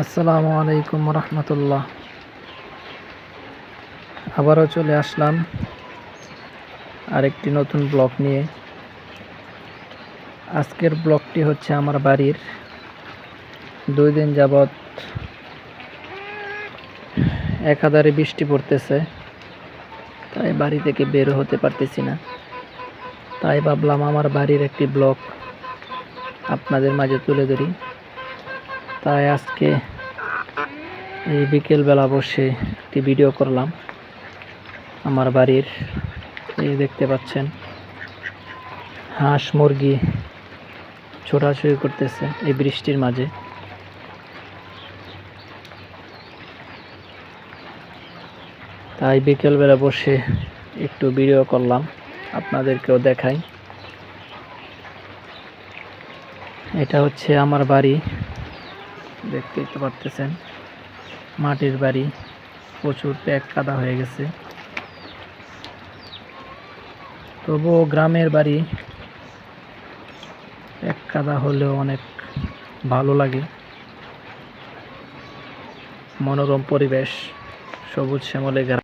আসসালামু আলাইকুম রহমতুল্লাহ। আবারও চলে আসলাম আরেকটি নতুন ব্লগ নিয়ে। আজকের ব্লগটি হচ্ছে আমার বাড়ির। দুই দিন যাবৎ একাধারে বৃষ্টি পড়তেছে, তাই বাড়ি থেকে বের হতে পারতেছি না। তাই ভাবলাম আমার বাড়ির একটি ব্লগ আপনাদের মাঝে তুলে ধরি। তাই আজকে এই বিকেলবেলা বসে একটি ভিডিও করলাম আমার বাড়ির। এই দেখতে পাচ্ছেন, হাঁস মুরগি ছোটাছুটি করতেছে এই বৃষ্টির মাঝে। তাই বিকেলবেলা বসে একটু ভিডিও করলাম, আপনাদেরকেও দেখাই। এটা হচ্ছে আমার বাড়ি। দেখতেই তো পারতেছেন। মাটির বাড়ি প্রচুর প্যাক কাদা হয়ে গেছে। তবুও গ্রামের বাড়ি এক কাদা হলেও অনেক ভালো লাগে। মনোরম পরিবেশ, সবুজ শ্যামলে ঘেরা